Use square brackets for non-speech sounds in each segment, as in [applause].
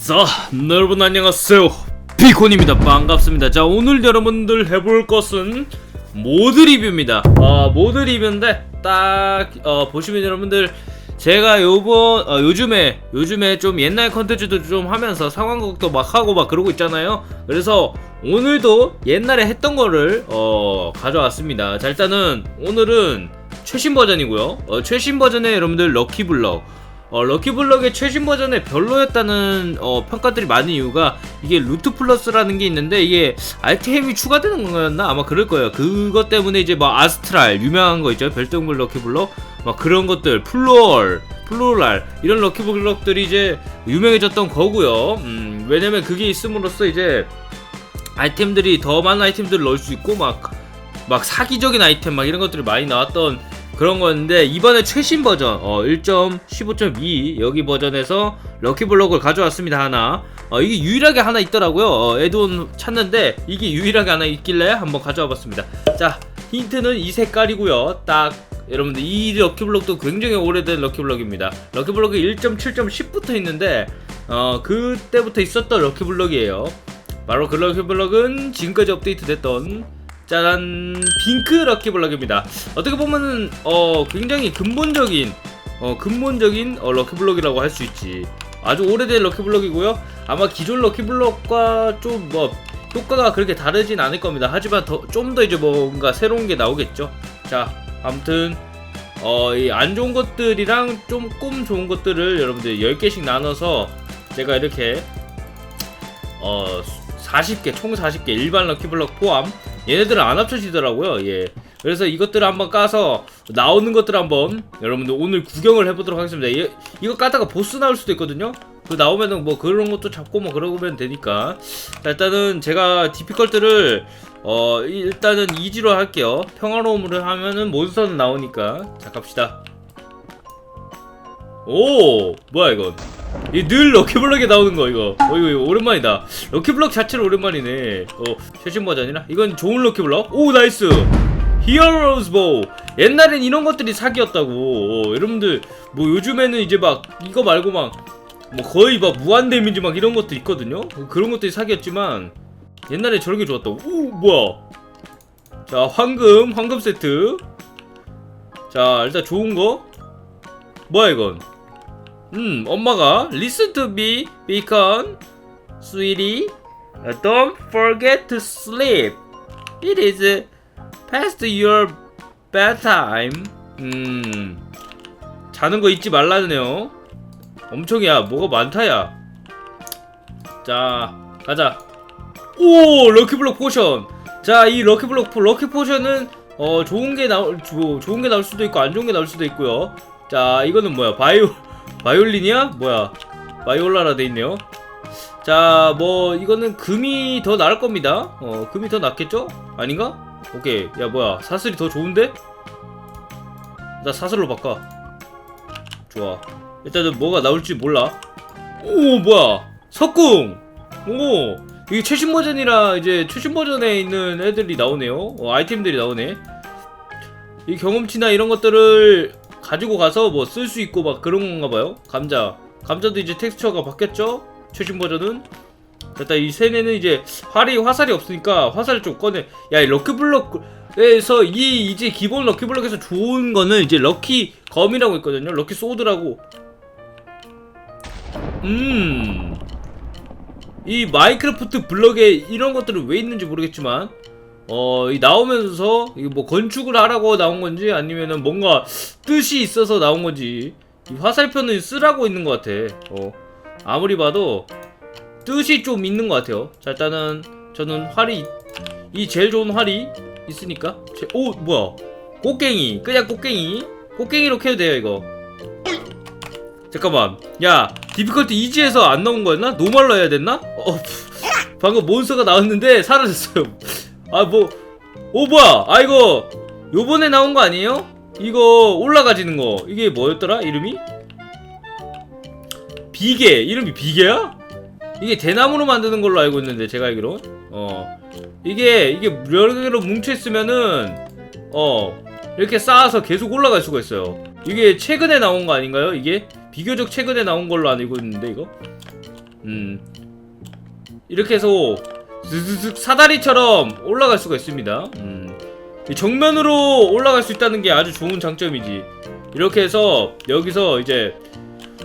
자, 여러분 안녕하세요. 비콘입니다. 반갑습니다. 자, 오늘 여러분들 해볼 것은 모드 리뷰입니다. 어, 모드 리뷰인데 딱 어, 보시면 여러분들 제가 요번 어, 요즘에 요즘에 좀 옛날 컨텐츠도 좀 하면서 상황극도 막 하고 막 그러고 있잖아요. 그래서 오늘도 옛날에 했던 거를 어, 가져왔습니다. 자, 일단은 오늘은 최신 버전이고요. 어, 최신 버전의 여러분들 럭키블럭 어, 럭키블럭의 최신 버전에 별로였다는 어, 평가들이 많은 이유가 이게 루트 플러스라는 게 있는데 이게 아이템이 추가되는 거였나 아마 그럴 거예요. 그것 때문에 이제 뭐 아스트랄 유명한 거 있죠. 별똥별 럭키블럭 막 그런 것들 플로얼 플로랄 이런 럭키블럭들이 이제 유명해졌던 거고요. 음, 왜냐면 그게 있음으로써 이제 아이템들이 더 많은 아이템들을 넣을 수 있고 막 막 사기적인 아이템 막 이런 것들이 많이 나왔던 그런 거였는데 이번에 최신 버전 어 1.15.2 여기 버전에서 럭키블럭을 가져왔습니다 하나. 어 이게 유일하게 하나 있더라고요. 어 에드온 찾는데 이게 유일하게 하나 있길래 한번 가져와 봤습니다. 자 힌트는 이 색깔이고요. 딱 여러분들 이 럭키블럭도 굉장히 오래된 럭키블럭입니다. 럭키블럭이 1.7.10부터 있는데 어 그때부터 있었던 럭키블럭이에요. 바로 그 럭키블럭은 지금까지 업데이트 됐던 짜란 핑크 럭키블럭입니다. 어떻게 보면은 어 굉장히 근본적인 어 근본적인 어, 럭키블럭이라고 할 수 있지. 아주 오래된 럭키블럭이고요. 아마 기존 럭키블럭과 좀 뭐 효과가 그렇게 다르진 않을 겁니다. 하지만 더좀더 이제 뭔가 새로운 게 나오겠죠. 자, 아무튼 어 이 안 좋은 것들이랑 조금 좋은 것들을 여러분들 10개씩 나눠서 제가 이렇게 어 40개 총 40개 일반 럭키블럭 포함 얘네들은 안 합쳐지더라고요. 예. 그래서 이것들을 한번 까서 나오는 것들 한번 여러분들 오늘 구경을 해보도록 하겠습니다. 이, 이거 까다가 보스 나올 수도 있거든요. 그 나오면은 뭐 그런 것도 잡고 뭐 그러면 되니까. 자, 일단은 제가 디피컬트를 어 일단은 이지로 할게요. 평화로움으로 하면은 몬스터는 나오니까. 자 갑시다. 오 뭐야 이건? 이늘 럭키블럭에 나오는 거 이거. 어 이거, 이거 오랜만이다. 럭키블럭 자체는 오랜만이네. 어 최신 버전이라 이건 좋은 럭키블럭? 오 나이스! 히어로즈 보우 옛날엔 이런 것들이 사기였다고. 어, 여러분들 뭐 요즘에는 이제 막 이거 말고 막 뭐 거의 막 무한 데미지 막 이런 것도 있거든요? 어, 그런 것들이 사기였지만 옛날에 저런 게 좋았다고. 오 뭐야? 자 황금 황금 세트. 자 일단 좋은 거? 뭐야 이건 음, 엄마가 listen to me, beacon, sweetie. Don't forget to sleep. It is past your bedtime. 음, 자는 거 잊지 말라네요. 엄청이야, 뭐가 많다야. 자, 가자. 오, 럭키블럭 포션. 자, 이 럭키블럭 포, 럭키 포션은 어 좋은 게 나올 뭐, 좋은 게 나올 수도 있고 안 좋은 게 나올 수도 있고요. 자, 이거는 뭐야? 바이오 바이올린이야? 뭐야? 바이올라라 돼 있네요. 자, 뭐 이거는 금이 더 나을 겁니다. 어, 금이 더 낫겠죠? 아닌가? 오케이. 야, 뭐야? 사슬이 더 좋은데? 나 사슬로 바꿔. 좋아. 일단은 뭐가 나올지 몰라. 오, 뭐야? 석궁. 오, 이게 최신 버전이라 이제 최신 버전에 있는 애들이 나오네요. 어, 아이템들이 나오네. 이 경험치나 이런 것들을 가지고 가서 뭐 쓸 수 있고 막 그런 건가 봐요. 감자. 감자도 이제 텍스처가 바뀌었죠? 최신 버전은. 일단 이 세네는 이제 활이 화살이 없으니까 화살을 좀 꺼내. 야, 이 럭키블럭에서 이 이제 기본 럭키블럭에서 좋은 거는 이제 럭키 검이라고 있거든요. 럭키 소드라고. 음. 이 마이크래프트 블럭에 이런 것들은 왜 있는지 모르겠지만 어, 이 나오면서 이게 뭐 건축을 하라고 나온 건지 아니면은 뭔가 뜻이 있어서 나온 건지 이 화살표는 쓰라고 있는 것 같아. 어, 아무리 봐도 뜻이 좀 있는 것 같아요. 자, 일단은 저는 활이 이 제일 좋은 활이 있으니까. 제, 오, 뭐야? 꽃갱이, 그냥 꽃갱이. 꽃갱이로 캐도 돼요 이거. 잠깐만, 야, 디피컬트 이지에서 안 나온 거였나? 노말로 해야 됐나? 어, 방금 몬스터가 나왔는데 사라졌어요. 아 뭐, 오 뭐야? 아 이거 요번에 나온 거 아니에요? 이거 올라가지는 거 이게 뭐였더라 이름이? 비계 이름이 비계야? 이게 대나무로 만드는 걸로 알고 있는데 제가 알기로 어 이게 이게 여러 개로 뭉쳐 있으면은 어 이렇게 쌓아서 계속 올라갈 수가 있어요. 이게 최근에 나온 거 아닌가요? 이게 비교적 최근에 나온 걸로 알고 있는데 이거 음 이렇게 해서 슥슥슥 사다리처럼 올라갈 수가 있습니다. 음. 이 정면으로 올라갈 수 있다는 게 아주 좋은 장점이지. 이렇게 해서 여기서 이제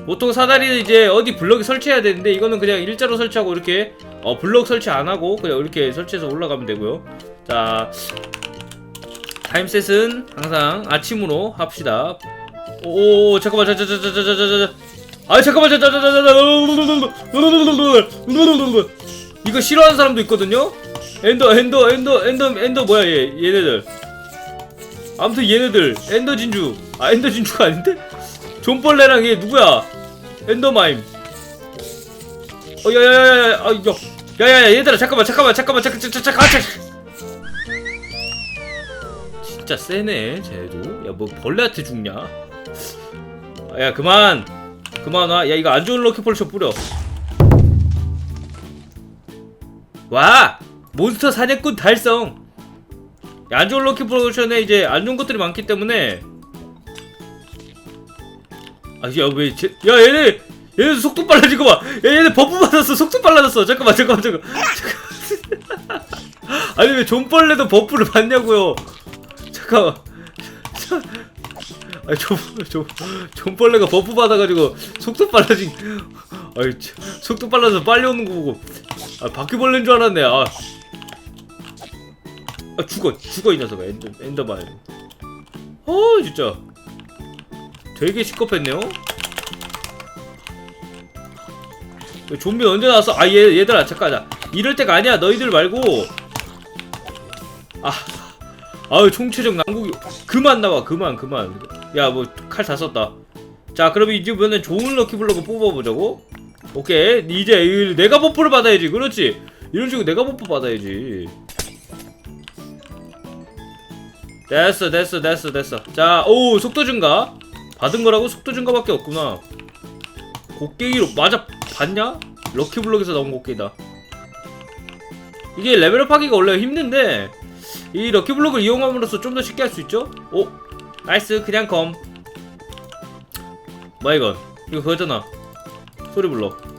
보통 사다리는 이제 어디 블럭에 설치해야 되는데 이거는 그냥 일자로 설치하고 이렇게 어 블럭 설치 안 하고 그냥 이렇게 설치해서 올라가면 되고요. 자 타임셋은 항상 아침으로 합시다. 오 잠깐만 자자자자자자자자 아 잠깐만 자자자자자 이거 싫어하는 사람도 있거든요. 엔더 엔더 엔더 엔더 엔더 뭐야 얘 얘네들. 아무튼 얘네들 엔더 진주 아 엔더 진주가 아닌데 존벌레랑 얘 누구야? 엔더마임. 어 야야야야 아 야. 야야야 얘들아 잠깐만 잠깐만 잠깐만 잠깐 잠깐 잠깐 잠깐 진짜 세네 쟤도 야 뭐 벌레한테 죽냐 아, 야 그만 그만 와야 이거 안 좋은 럭키 폴션 뿌려 와 몬스터 사냥꾼 달성. 야, 안 좋은 럭키 폴션에 이제 안 좋은 것들이 많기 때문에. 아야왜 야 얘네 얘네 속도 빨라진 거봐. 야 얘네 버프 받았어. 속도 빨라졌어. 잠깐만 잠깐만 잠깐만. [laughs] 아니 왜 존벌레도 버프를 받냐고요. 잠깐만 아니 존벌레가 버프 받아가지고 속도 빨라진 아이 참, 속도 빨라서 빨리 오는 거 보고. 아 바퀴벌레인 줄 알았네. 아, 아 죽어 죽어 이 녀석아. 엔더, 엔더마일 어 진짜. 되게 시겁했네요. 야, 좀비 언제 나왔어? 아 얘, 얘들아 잠깐 자. 이럴 때가 아니야. 너희들 말고. 아 아유 총체적 난국이. 그만 나와. 그만 그만 야 뭐 칼 다 썼다. 자 그럼 이제부터는 좋은 럭키블럭을 뽑아보자고? 오케이. 이제 이- 내가 버프를 받아야지. 그렇지? 이런 식으로 내가 버프 받아야지. 됐어 됐어 됐어 됐어. 자오 속도 증가. 받은 거라고 속도 증가밖에 없구나. 곡괭이로 맞아 봤냐? 럭키블럭에서 나온 곡괭이다. 이게 레벨업 하기가 원래 힘든데 이 럭키블럭을 이용함으로써 좀 더 쉽게 할 수 있죠? 오 나이스 그냥 검 뭐야 이건 이거 그거잖아 소리블럭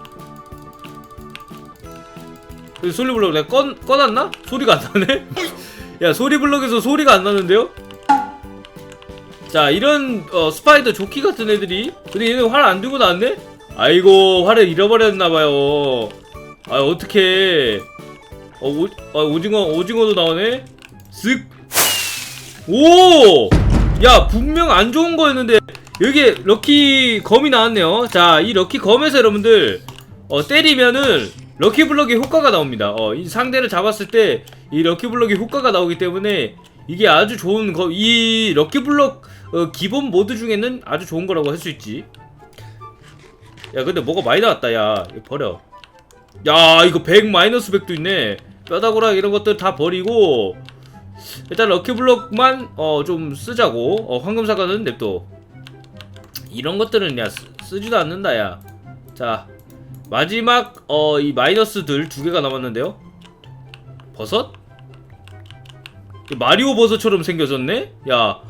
그 소리 블럭 내가 꺼, 꺼놨나? 소리가 안 나네? [laughs] 야 소리 블럭에서 소리가 안 나는데요? 자 이런 어, 스파이더 조끼 같은 애들이 근데 얘네 활안 들고 나왔네? 아이고 활을 잃어버렸나봐요 아 어떡해 어, 오, 아, 오징어 오징어도 나오네 쓱 오! 야 분명 안 좋은 거였는데 여기 럭키 검이 나왔네요. 자 이 럭키 검에서 여러분들 어, 때리면은 럭키 블럭의 효과가 나옵니다. 어, 이 상대를 잡았을 때 이 럭키 블럭의 효과가 나오기 때문에 이게 아주 좋은 거, 이 럭키 블럭 어, 기본 모드 중에는 아주 좋은 거라고 할 수 있지. 야 근데 뭐가 많이 나왔다. 야 버려. 야 이거 100 마이너스 100도 있네. 뼈다구랑 이런 것들 다 버리고 일단 럭키블럭만 어 좀 쓰자고. 어 황금사과는 냅둬. 이런 것들은 야 쓰, 쓰지도 않는다 야자 마지막 어 이 마이너스들 두 개가 남았는데요. 버섯? 마리오 버섯처럼 생겨졌네? 야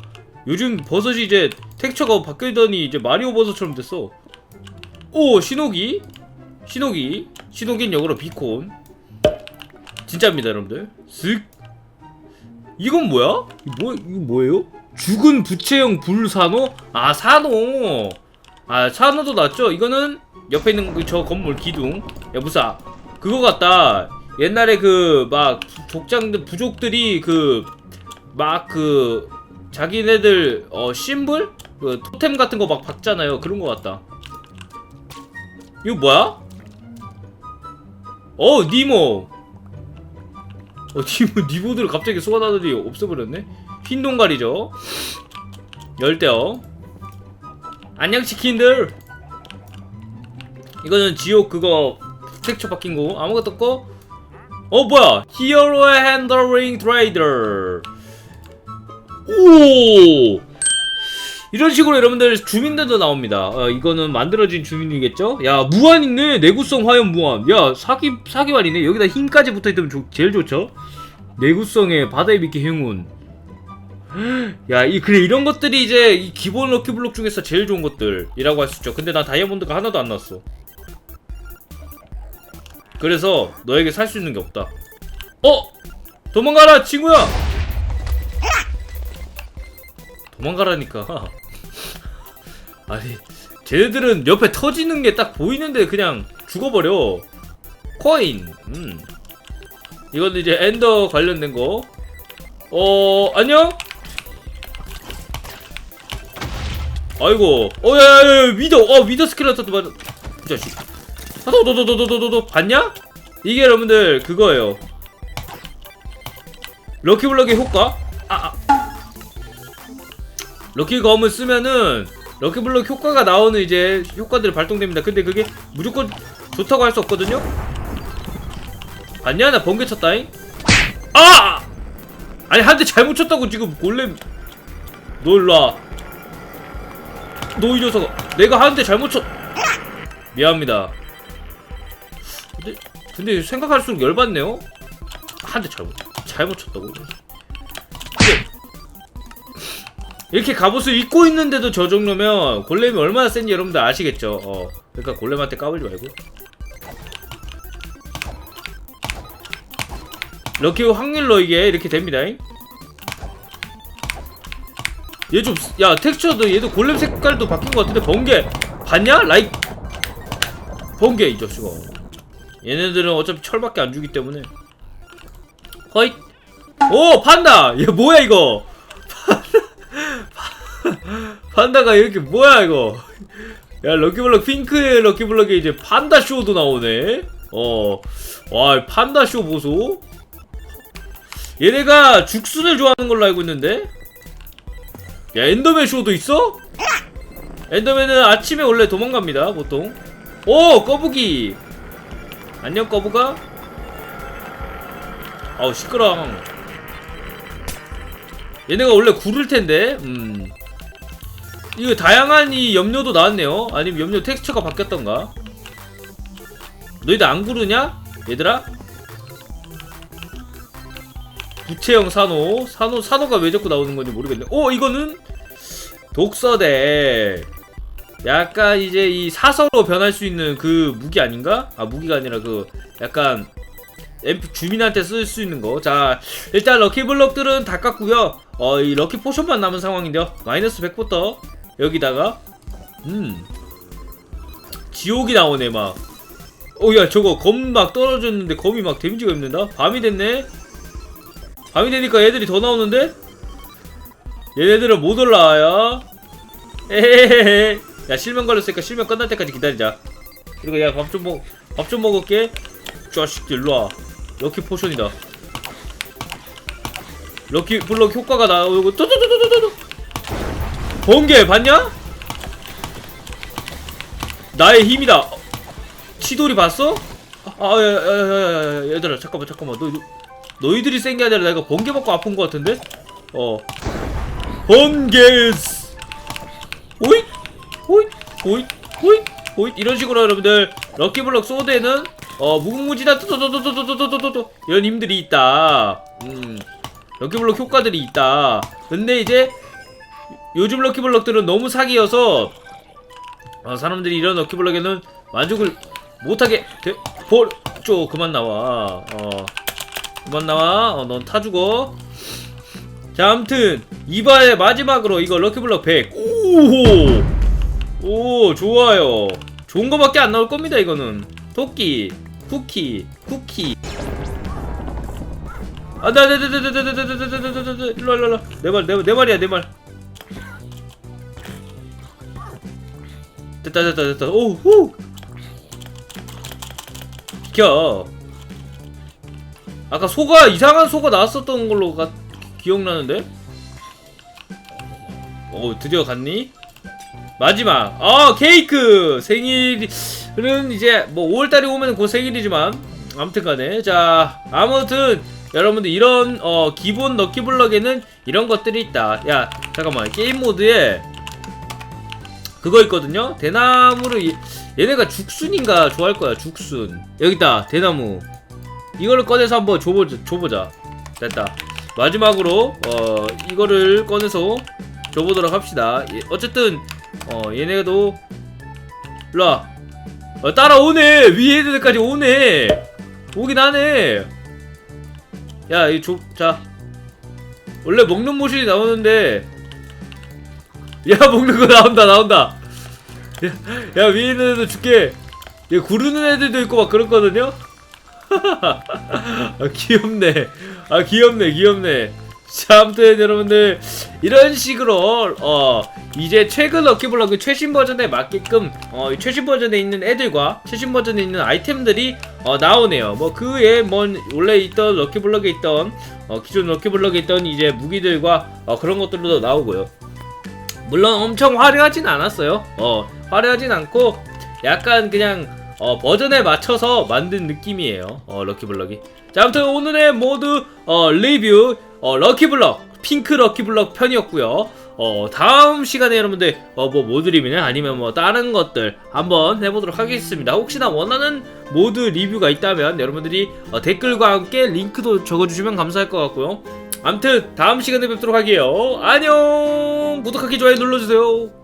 요즘 버섯이 이제 텍처가 바뀌더니 이제 마리오 버섯처럼 됐어. 오 신호기? 신호기. 신호기는 역으로 비콘. 진짜입니다 여러분들. 쓱 이건 뭐야? 뭐 이거 뭐예요? 죽은 부채형 불산호? 아 산호 아 산호도 났죠? 이거는 옆에 있는 그저 건물 기둥 야 무사 그거 같다 옛날에 그 막 족장들 부족들이 그 막 그 자기네들 어 심볼 그 토템 같은 거 막 박잖아요 그런 거 같다 이거 뭐야? 어 니모 어 니모 니모들 갑자기 쏟아나더니 없어버렸네? 흰 동갈이죠? 열대어. 안녕 치킨들! 이거는 지옥 그거 텍처 바뀐 거. 아무것도 없고. 어 뭐야? 히어로의 핸더링 트레이더. 오 이런 식으로 여러분들 주민들도 나옵니다. 어, 이거는 만들어진 주민이겠죠? 야 무한 있네 내구성 화염 무한. 야 사기 사기말이네. 여기다 힘까지 붙어있으면 좋- 제일 좋죠. 내구성에 바다의 미끼 행운. [gasps] 야 이 그래 이런 것들이 이제 이 기본 럭키블록 중에서 제일 좋은 것들이라고 할 수 있죠. 근데 나 다이아몬드가 하나도 안 나왔어. 그래서 너에게 살 수 있는 게 없다 어 도망가라 친구야 도망가라니까 [laughs] 아니 쟤네들은 옆에 터지는 게 딱 보이는데 그냥 죽어버려 코인 음. 이건 이제 엔더 관련된 거 어... 안녕? 아이고 어 야야야 위더 어 위더 스켈레터도 맞아 이 자식 아, 너너너너너너너 봤냐? 이게 여러분들 그거예요 럭키블럭의 효과? 아 아. 럭키 검을 쓰면은, 럭키블럭 효과가 나오는 이제 효과들이 발동됩니다. 근데 그게 무조건 좋다고 할 수 없거든요? 봤냐? 나 번개 쳤다잉? 아! 아니 한 대 잘못 쳤다고 지금 골렘 너 일로와 너이 녀석아 내가 한 대 잘못 쳤 미안합니다 근데 근데 생각할수록 열받네요 한 대 잘못 잘못 쳤다고 이렇게 갑옷을 입고 있는데도 저 정도면 골렘이 얼마나 센지 여러분들 아시겠죠 어 그러니까 골렘한테 까불지 말고 럭키 확률로 이게 이렇게 됩니다. 얘 좀, 야, 텍스처도 얘도 골렘 색깔도 바뀐 것 같은데, 번개. 봤냐? 라이, 번개, 이 자식아. 얘네들은 어차피 철밖에 안 주기 때문에. 허잇. 오, 판다! 얘 뭐야, 이거? 판다가 이렇게 뭐야, 이거? 야, 럭키블럭 핑크의 럭키블럭에 이제 판다 쇼도 나오네? 어. 와, 판다 쇼 보소? 얘네가 죽순을 좋아하는 걸로 알고 있는데 야 엔더맨 쇼도 있어? 엔더맨은 아침에 원래 도망갑니다 보통 오 거북이 안녕 거북아 아우 시끄러 얘네가 원래 구를 텐데 음 이거 다양한 이 염료도 나왔네요 아니면 염료 텍스처가 바뀌었던가 너희들 안 구르냐 얘들아 부채형 산호 산호 산호가 왜 자꾸 나오는 건지 모르겠네 오 이거는 독서대 약간 이제 이 사서로 변할 수 있는 그 무기 아닌가? 아 무기가 아니라 그 약간 MP 주민한테 쓸 수 있는 거. 자, 일단 럭키 블럭들은 다 깠고요. 어, 이 럭키 포션만 남은 상황인데요. 마이너스 100부터 여기다가 음. 지옥이 나오네 막. 어, 야, 저거 검 막 떨어졌는데 검이 막 데미지가 입는다? 밤이 됐네? 밤이 되니까 얘들이 더 나오는데? 얘네들은 못 올라와요. 에헤헤헤. 야, 실명 걸렸으니까 실명 끝날 때까지 기다리자. 그리고 야, 밥 좀 먹, 밥 좀 먹을게. 자식들, 일로와. 럭키 포션이다. 럭키 블럭 효과가 나오고, 또또또또또또 번개, 봤냐? 나의 힘이다. 어, 치돌이 봤어? 아, 야, 야, 야, 야, 야, 얘들아, 잠깐만, 잠깐만. 너, 너희들이 센 게 아니라 내가 번개 맞고 아픈 것 같은데? 어. 번개스! 오잇! 오잇! 오잇! 오잇! 오잇! 이런 식으로 여러분들, 럭키블럭 소드에는, 어, 무궁무진한 또또또또또또또또또 이런 힘들이 있다. 음. 럭키블럭 효과들이 있다. 근데 이제, 요즘 럭키블럭들은 너무 사기여서, 어, 사람들이 이런 럭키블럭에는 만족을 못하게 돼, 버려. 그만 나와. 어. 그만 나와. 어, 넌타 죽어. 자, 아무튼 이번에 마지막으로 이거 럭키블럭 100. 오! 오, 좋아요. 좋은 거밖에 안 나올 겁니다, 이거는. 토끼, 쿠키, 쿠키. 아, 나, 나, 나, 나, 나, 나, 나, 나, 나, 나, 나, 나, 나, 나, 일로 와, 일로 와. 내 말, 내, 내 말이야, 내 말. 됐다, 됐다, 됐다. 오, 후! 비켜. 아까 소가 이상한 소가 나왔었던 걸로 가, 기억나는데? 오 드디어 갔니? 마지막 아 케이크 생일은 이제 뭐 5월달이 오면 곧 생일이지만 아무튼간에 자 아무튼 여러분들 이런 어 기본 럭키블럭에는 이런 것들이 있다 야 잠깐만 게임 모드에 그거 있거든요. 대나무를 이- 얘네가 죽순인가 좋아할 거야 죽순. 여기다 대나무. 이거를 꺼내서 한번 줘보자, 줘보자. 됐다. 마지막으로 어 이거를 꺼내서 줘보도록 합시다. 예, 어쨌든 어 얘네도 일로와. 어, 따라오네. 위에 애들까지 오네. 오긴 하네. 야이좁자. 원래 먹는 모션이 나오는데 야 먹는 거 나온다 나온다. 야, 야 위에 있는 애들 줄게. 야 구르는 애들도 있고 막 그렇거든요? [laughs] 아 귀엽네. 아 귀엽네 귀엽네. 자 아무튼 여러분들 이런 식으로 어 이제 최근 럭키블럭 최신 버전에 맞게끔 어이 최신 버전에 있는 애들과 최신 버전에 있는 아이템들이 어 나오네요. 뭐그 외에 뭐 원래 있던 럭키블럭에 있던 어 기존 럭키블럭에 있던 이제 무기들과 어 그런 것들도 나오고요 물론 엄청 화려하진 않았어요. 어 화려하진 않고 약간 그냥 어 버전에 맞춰서 만든 느낌이에요. 어 럭키블럭이. 자 아무튼 오늘의 모두 어 리뷰 어 럭키블럭 핑크 럭키블럭 편이었고요. 어 다음 시간에 여러분들 어 뭐 모드리뷰냐 아니면 뭐 다른 것들 한번 해보도록 하겠습니다. 혹시나 원하는 모드 리뷰가 있다면 여러분들이 어, 댓글과 함께 링크도 적어주시면 감사할 것 같고요 아무튼 다음 시간에 뵙도록 할게요. 안녕! 구독하기 좋아요 눌러주세요